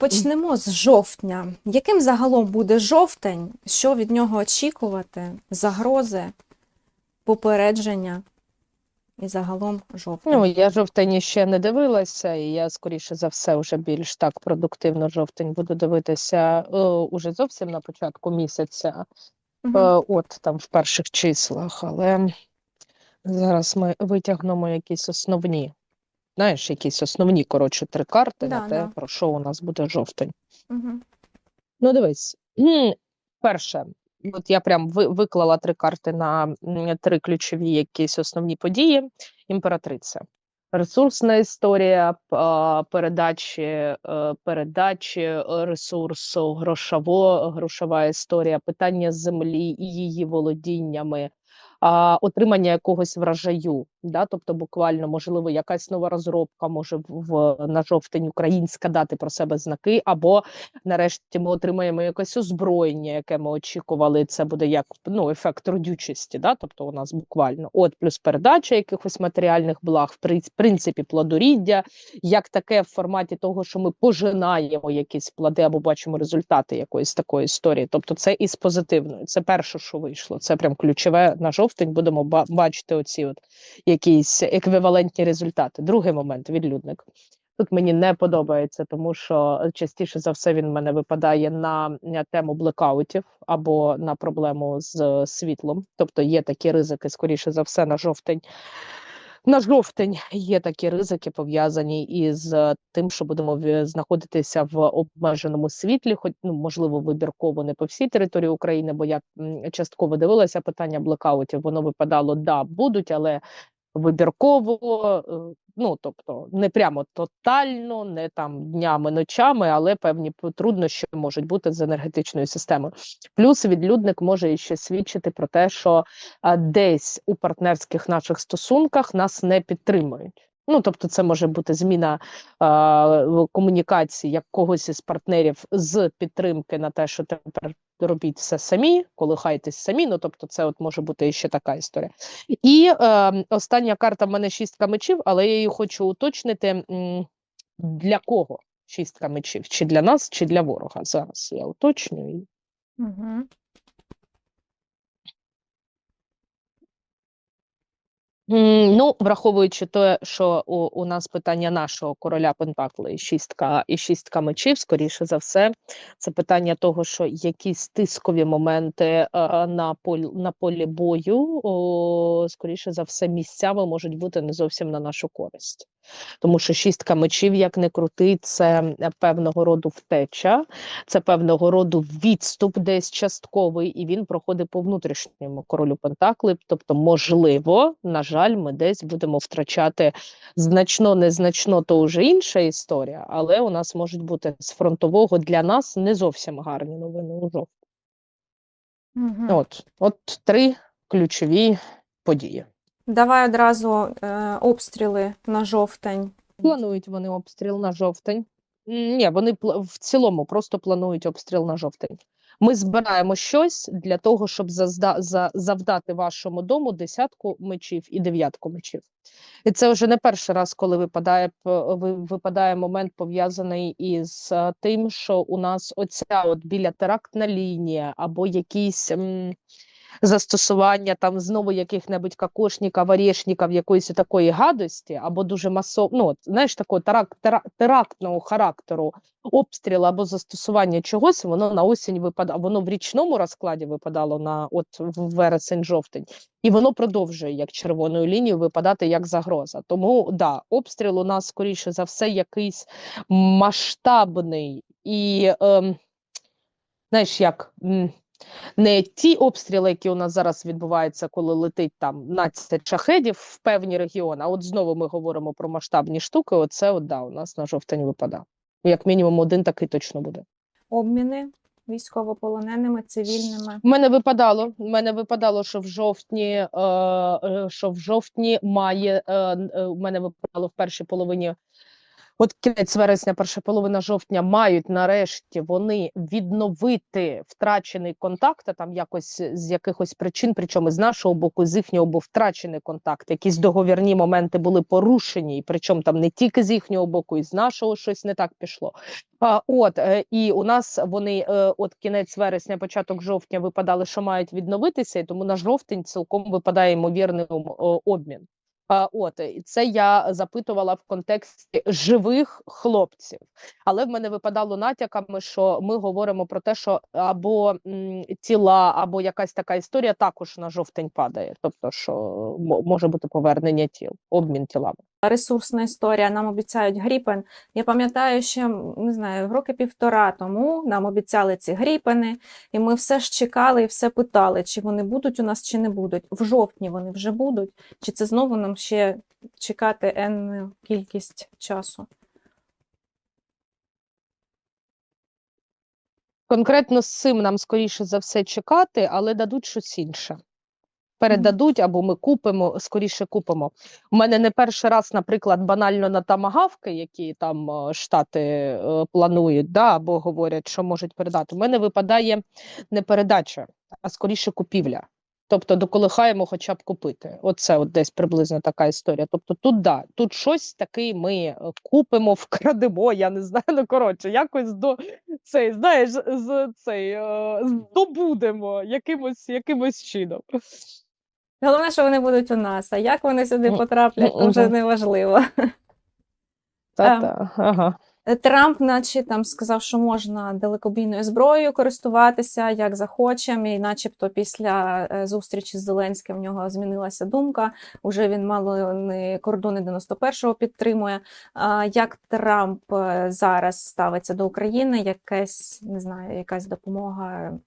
Почнемо з жовтня. Яким загалом буде жовтень? Що від нього очікувати? Загрози, попередження і загалом жовтень. Ну, я жовтень ще не дивилася, і я, скоріше за все, вже більш так продуктивно жовтень буду дивитися е, уже зовсім на початку місяця, Мгм. е, от там в перших числах. Але зараз ми витягнемо якісь основні, знаєш, якісь основні, коротше, три карти Да, на те, да. про що у нас буде жовтень. Мгм. Ну, дивись, перше, от я прям виклала три карти на три ключові якісь основні події. Імператриця. Ресурсна історія передачі, е, передачі ресурсу, грошово, грошова історія, питання землі і її володіннями, а, отримання якогось врожаю. Да? Тобто, буквально, можливо, якась нова розробка може в, на жовтень українська дати про себе знаки, або нарешті ми отримаємо якесь озброєння, яке ми очікували. Це буде як ну, ефект родючості, да? тобто у нас буквально от плюс передача якихось матеріальних благ, в при- принципі, плодоріддя, як таке в форматі того, що ми пожинаємо якісь плоди або бачимо результати якоїсь такої історії. Тобто, це із позитивної. Це перше, що вийшло. Це прям ключове на жовтень. Будемо ба- бачити оці от якісь еквівалентні результати. Другий момент відлюдник. Тут мені не подобається, тому що частіше за все він в мене випадає на на тему блекаутів або на проблему з е, світлом. Тобто є такі ризики, скоріше за все, на жовтень. На жовтень є такі ризики пов'язані із е, тим, що будемо знаходитися в обмеженому світлі, хоч ну можливо вибірково не по всій території України, бо я частково дивилася питання блекаутів. Воно випадало, да, будуть, але вибірково, е, ну тобто не прямо тотально, не там днями, ночами, але певні труднощі можуть бути з енергетичною системою. Плюс відлюдник може ще свідчити про те, що десь у партнерських наших стосунках нас не підтримують. Ну, тобто, це може бути зміна в комунікації як когось із партнерів з підтримки на те, що тепер робіть все самі, колихайтесь самі. Ну, тобто, це от може бути ще така історія. І е, остання карта в мене шістка мечів, але я її хочу уточнити для кого шістка мечів? Чи для нас, чи для ворога? Зараз я уточнюю. Мгм. Ну, враховуючи те, що у, у нас питання нашого короля Пентакли шістка і шістка мечів, скоріше за все, це питання того, що якісь тискові моменти е, на полі на полі бою, о, скоріше за все, місцями можуть бути не зовсім на нашу користь. Тому що шістка мечів, як не крути, це певного роду втеча, це певного роду відступ десь частковий, і він проходить по внутрішньому королю Пентакли. Тобто, можливо, на жаль, ми десь будемо втрачати значно, незначно, то вже інша історія, але у нас можуть бути з фронтового для нас не зовсім гарні новини у жовтні. Мгм. От, от три ключові події. Давай одразу е, обстріли на жовтень. Планують вони обстріл на жовтень. Ні, вони в цілому просто планують обстріл на жовтень. Ми збираємо щось для того, щоб зазда, за, завдати вашому дому десятку мечів і дев'ятку мечів. І це вже не перший раз, коли випадає, випадає момент пов'язаний із е, тим, що у нас оця от біля терактна лінія або якісь. Застосування там знову яких-небудь кокошників, орешників, якоїсь такої гадості, або дуже масово, ну, знаєш, такого терак, тера- терактного характеру обстрілу або застосування чогось, воно на осінь випадало, воно в річному розкладі випадало на от вересень-жовтень, і воно продовжує як червоною лінією випадати як загроза. Тому да, обстріл у нас скоріше за все якийсь масштабний і. Ем, Знаєш, як не ті обстріли, які у нас зараз відбуваються, коли летить там 12 шахедів в певні регіони. А от знову ми говоримо про масштабні штуки. Оце от, да, у нас на жовтень випадає. Як мінімум один такий точно буде. Обміни військовополоненими, цивільними. У мене випадало. У мене випадало, що в жовтні, е, е, що в жовтні має е, е, у мене випадало в першій половині От кінець вересня, перша половина жовтня мають нарешті вони відновити втрачений контакт, а там якось з якихось причин, причому з нашого боку, з їхнього був втрачений контакт. Якісь договірні моменти були порушені, і причому там не тільки з їхнього боку, і з нашого щось не так пішло. А, от е, і у нас вони е, от кінець вересня, початок жовтня випадали, що мають відновитися, і тому на жовтень цілком випадає ймовірний обмін. От і це я запитувала в контексті живих хлопців, але в мене випадало натяками, що ми говоримо про те, що або тіла, або якась така історія також на жовтень падає. Тобто, що мо- може бути повернення тіл, обмін тілами. Ресурсна історія. Нам обіцяють гріпен. Я пам'ятаю, ще не знаю, роки півтора тому нам обіцяли ці гріпени, і ми все ж чекали і все питали, чи вони будуть у нас, чи не будуть. В жовтні вони вже будуть, чи це знову нам ще чекати енну кількість часу. Конкретно з цим нам скоріше за все чекати, але дадуть щось інше. Передадуть або ми купимо, скоріше купимо. У мене не перший раз, наприклад, банально на тамагавки, які там е, штати е, планують, да, або говорять, що можуть передати. У мене випадає не передача, а скоріше купівля. Тобто доколихаємо хоча б купити. Оце от десь приблизно така історія. Тобто тут да, тут щось таке ми е, купимо, вкрадемо, я не знаю. Ну коротше, якось до цей, знаєш, з цей здобудемо якимось, якимось чином. Головне, що вони будуть у нас, а як вони сюди потраплять, то вже неважливо. Та-та, ага. Трамп, наче там сказав, що можна далекобійною зброєю користуватися як захочемо, і начебто після е, зустрічі з Зеленським в нього змінилася думка. Уже він мало не кордони 91-го підтримує. Як Трамп е, зараз ставиться до України? Якась не знаю, якась допомога,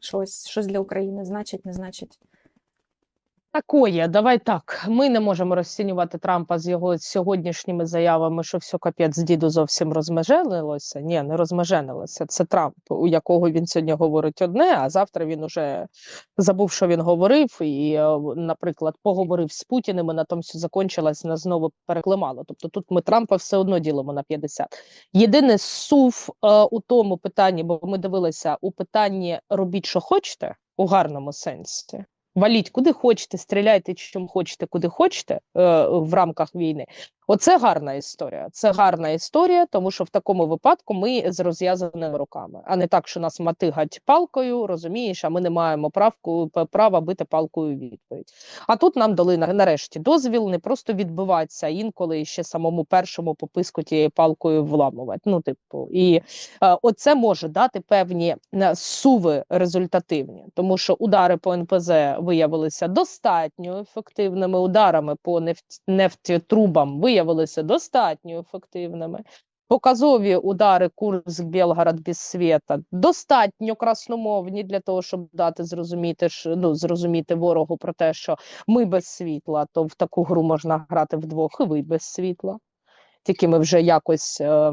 щось, щось для України значить, не значить. Такое, давай так. Ми не можемо розцінювати Трампа з його сьогоднішніми заявами, що все капець діду зовсім розмеженилося. Ні, не розмеженилося. Це Трамп, у якого він сьогодні говорить одне, а завтра він уже забув, що він говорив, і, е, наприклад, поговорив з Путіним, і на тому все закончилось, нас знову переклимало. Тобто тут ми Трампа все одно ділимо на 50. Єдине сув е, у тому питанні, бо ми дивилися у питанні робіть, що хочете, у гарному сенсі. Валіть куди хочете, стріляйте чим хочете, куди хочете е, в рамках війни. Оце гарна історія. Це гарна історія, тому що в такому випадку ми з розв'язаними руками, а не так, що нас матигать палкою, розумієш, а ми не маємо правку, права бити палкою відповідь. А тут нам дали нарешті дозвіл не просто відбиватися, а інколи ще самому першому пописку тією палкою вламувати. Ну, типу, і е, оце може дати певні е, суви результативні, тому що удари по НПЗ виявилися достатньо ефективними. Ударами по нефть, нефтетрубам виявилися достатньо ефективними. Показові удари Курск, Белгород без світа достатньо красномовні для того, щоб дати зрозуміти, ну, зрозуміти ворогу про те, що ми без світла, то в таку гру можна грати вдвох, і ви без світла. Тільки ми вже якось е,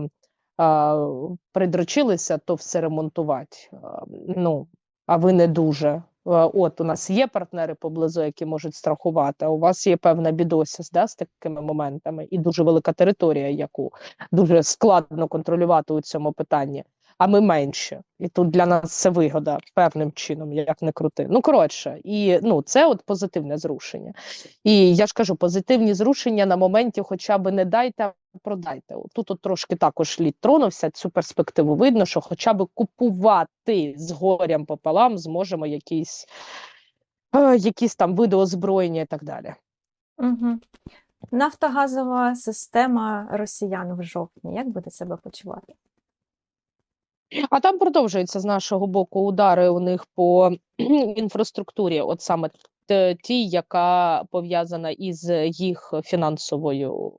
а, придрочилися, то все ремонтувати. А, ну, а ви не дуже. Е, От у нас є партнери поблизу, які можуть страхувати. У вас є певна бідосість да, з такими моментами, і дуже велика територія, яку дуже складно контролювати у цьому питанні. А ми менше, і тут для нас це вигода певним чином, як не крути. Ну коротше, і ну це от позитивне зрушення. І я ж кажу, позитивні зрушення на моменті, хоча б не дайте, продайте. Тут от трошки також лід тронувся. Цю перспективу видно, що хоча б купувати з горям пополам зможемо якісь, е, якісь там види озброєння і так далі. Угу. Нафтогазова система росіян в жовтні. Як буде себе почувати? А там продовжуються з нашого боку удари у них по інфраструктурі, от саме ті, яка пов'язана із їх фінансовою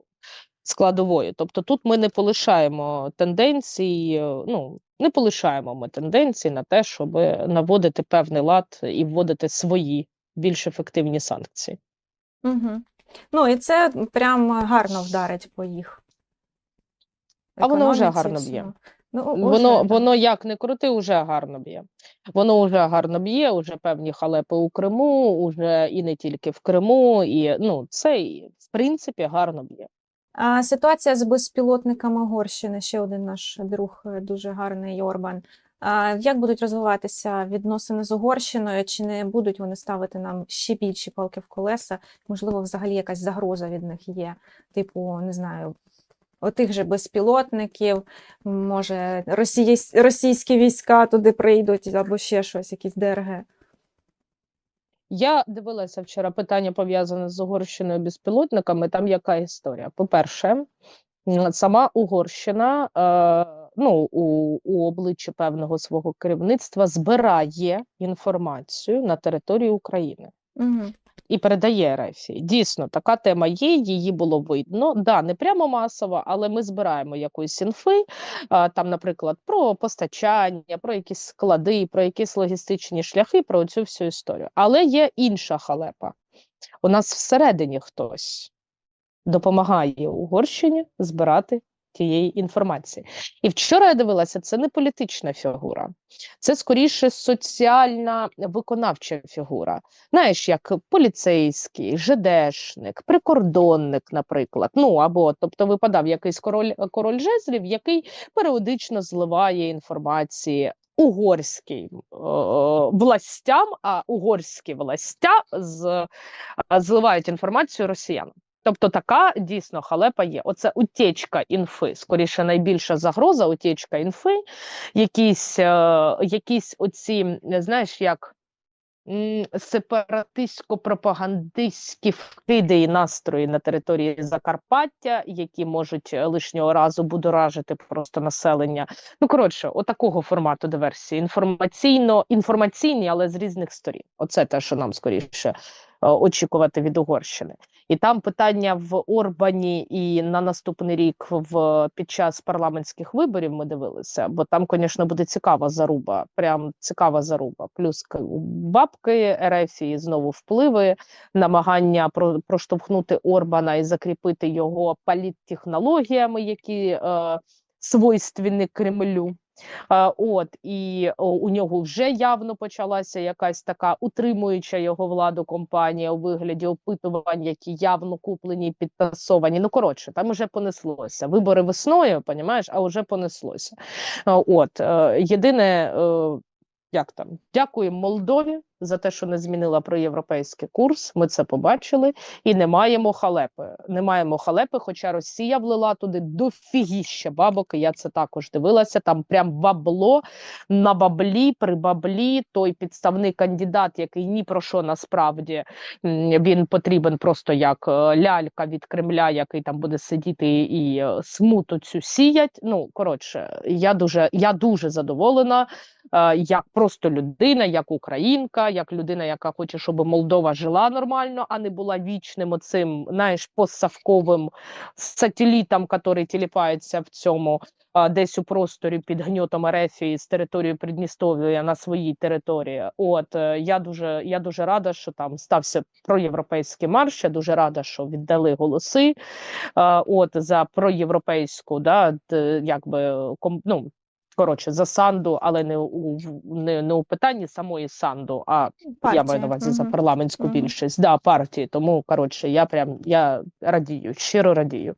складовою. Тобто тут ми не полишаємо тенденцій, е, ну не полишаємо ми тенденцій на те, щоб наводити певний лад і вводити свої більш ефективні санкції. Угу. Ну і це прям гарно вдарить по їх. А воно вже гарно б'є. Ну, Воно, уже, воно як не крути, уже гарно б'є. Воно вже гарно б'є, уже певні халепи у Криму, уже і не тільки в Криму, і ну це в принципі гарно б'є. Ситуація з безпілотниками Угорщини, ще один наш друг е, дуже гарний Орбан. Як будуть розвиватися відносини з Угорщиною? Чи не будуть вони ставити нам ще більші палки в колеса? Можливо, взагалі якась загроза від них є, типу, не знаю, отих же безпілотників, може, російсь- російські війська туди прийдуть, або ще щось, якісь ДРГ. Я дивилася вчора питання пов'язане з Угорщиною безпілотниками. Там яка історія? По-перше, сама Угорщина е, ну, у, у обличчі певного свого керівництва збирає інформацію на території України. Угу. І передає РФ. Дійсно, така тема є, її було видно. Да, не прямо масово, але ми збираємо якоїсь інфи, там, наприклад, про постачання, про якісь склади, про якісь логістичні шляхи, про цю всю історію. Але є інша халепа. У нас всередині хтось допомагає Угорщині збирати тієї інформації. І вчора я дивилася, це не політична фігура, це скоріше соціальна виконавча фігура. Знаєш, як поліцейський, ЖДшник, прикордонник, наприклад. Ну або тобто випадав якийсь король король жезлів, який періодично зливає інформації. Угорським е, властям, а угорські властя з, зливають інформацію росіянам. Тобто така дійсно халепа є. Оце утечка інфи. Скоріше найбільша загроза, утечка інфи, якісь, е, якісь оці, знаєш, як сепаратистсько-пропагандистські вкиди і настрої на території Закарпаття, які можуть е, лишнього разу будоражити просто населення. Ну коротше, отакого формату диверсії. Інформаційно, інформаційні, але з різних сторін. Оце те, що нам скоріше е, очікувати від Угорщини. І там питання в Орбані і на наступний рік в під час парламентських виборів ми дивилися, бо там, звісно, буде цікава заруба. Прям цікава заруба. Плюс бабки РФ і знову впливи, намагання про, проштовхнути Орбана і закріпити його політтехнологіями, які е, свойственні Кремлю. От і у нього вже явно почалася якась така утримуюча його владу компанія у вигляді опитувань, які явно куплені підтасовані. Ну коротше, там уже понеслося. Вибори весною, понімаєш, а вже понеслося. От е, єдине, е, як там, дякуємо Молдові за те, що не змінила проєвропейський курс. Ми це побачили, і не маємо халепи. Не маємо халепи, хоча Росія влила туди дофігіща бабок. Я це також дивилася. Там прям бабло на баблі, при баблі. Той підставний кандидат, який ні про що насправді він потрібен просто як е, лялька від Кремля, який там буде сидіти і е, смуту цю сіять. Ну коротше, я дуже, я дуже задоволена. е, Як просто людина, як українка, як людина, яка хоче, щоб Молдова жила нормально, а не була вічним оцим, знаєш, постсавковим сателітом, який тіліпається в цьому а, десь у просторі під гньотом Ерефії з території Придністров'я на своїй території. От е, я дуже я дуже рада, що там стався проєвропейський марш. Я дуже рада, що віддали голоси. а, От за проєвропейську, да, якби ну, коротше, за Санду, але не у не, не у питанні самої Санду, а я маю на увазі за парламентську Мгм. більшість да, партії. Тому коротше, я прям я радію, щиро радію.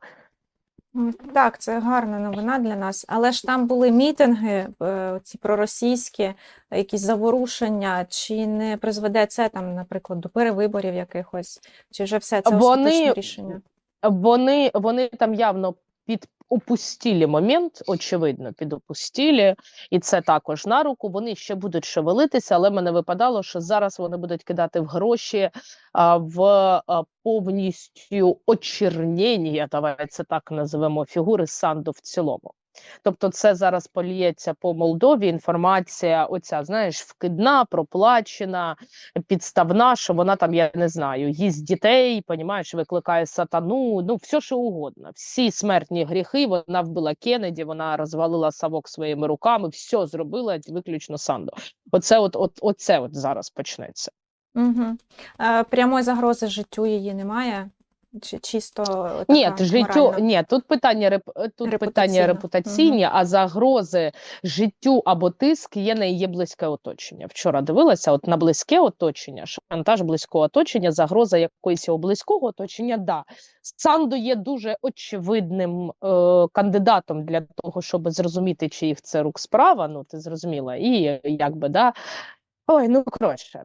Так, це гарна новина для нас, але ж там були мітинги, е, ці проросійські, якісь заворушення, чи не призведе це там, наприклад, до перевиборів якихось, чи вже все це Вони- рішення? Вони, вони там явно під опустілі момент, очевидно, під опустілі, і це також на руку. Вони ще будуть шевелитися, але мене випадало, що зараз вони будуть кидати в гроші а, в а, повністю очернення, давай це так називемо, фігури Санду в цілому. Тобто, це зараз поліється по Молдові. Інформація, оця знаєш, вкидна, проплачена, підставна, що вона там, я не знаю, їсть дітей, понімаєш, викликає сатану, ну все що угодно. Всі смертні гріхи. Вона вбила Кеннеді, вона розвалила савок своїми руками, все зробила виключно Санду. Оце, от, от, оце от зараз почнеться. Угу. Прямої загрози життю її немає. Чи чисто Ні, життю, ні, тут питання реп, е, тут питання репутаційні, а загрози життю або тиск є на її близьке оточення. Вчора дивилася, от на близьке оточення, шантаж близького оточення, загроза якоїсь його близького оточення. Да, Сандо є дуже очевидним е, кандидатом для того, щоб зрозуміти, чи їх це рук справа. Ну ти зрозуміла, і якби да. Ой, ну коротше,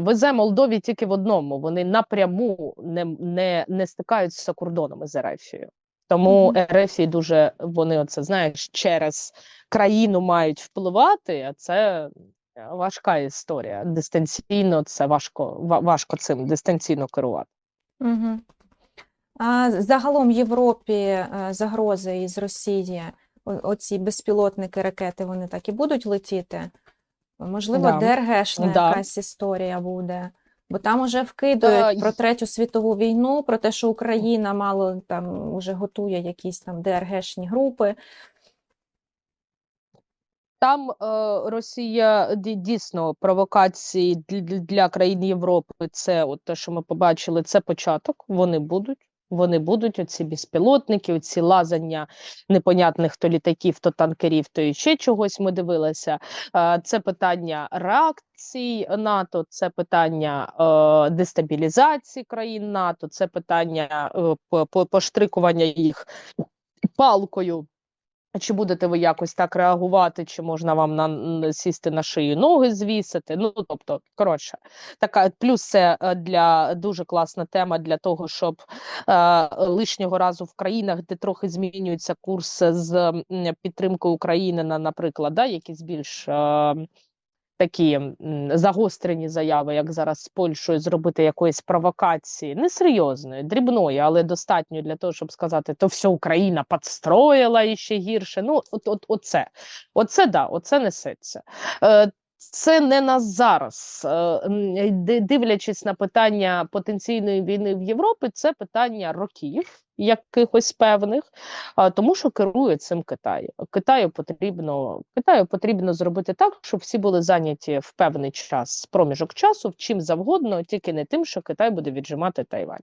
везе Молдові тільки в одному. Вони напряму не, не, не стикаються кордонами з Ерефією. Тому Мгм. Ерефії дуже вони оце знаєш через країну мають впливати, а це е, важка історія. Дистанційно це важко, важко цим дистанційно керувати. Угу. А загалом в Європі е, загрози із Росії, оці безпілотники, ракети, вони так і будуть летіти? Можливо, Да. ДРГшна Да. якась історія буде. Бо там уже вкидують Е, про Третю світову війну, про те, що Україна мало там уже готує якісь там ДРГшні групи. Там е, Росія дійсно провокації для, для країн Європи. Це от те, що ми побачили, це початок. Вони будуть. Вони будуть оці безпілотники, оці лазання непонятних то літаків, то танкерів, то і ще чогось. Ми дивилися. Це питання реакцій НАТО, це питання е, дестабілізації країн НАТО, це питання е, по- по- поштрикування їх палкою. Чи будете ви якось так реагувати, чи можна вам на сісти на шию ноги звісити? Ну тобто, коротше, така плюс це е, для дуже класна тема для того, щоб е, лишнього разу в країнах, де трохи змінюється курс з підтримки України на, наприклад, да, якісь більш е, такі загострені заяви, як зараз з Польщею, зробити якоїсь провокації, несерйозної, дрібної, але достатньо для того, щоб сказати, то все Україна підстроїла і ще гірше. Ну, от, от, оце, оце да, оце несеться. Це не на зараз. Е, Дивлячись на питання потенційної війни в Європі, це питання років якихось певних, тому що керує цим Китай. Китаю потрібно Китаю потрібно зробити так, щоб всі були зайняті в певний час, проміжок часу, чим завгодно, тільки не тим, що Китай буде віджимати Тайвань.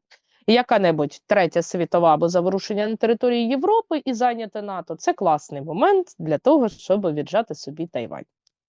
Яка-небудь третя світова або заворушення на території Європи і зайняти НАТО це класний момент для того, щоб віджати собі Тайвань.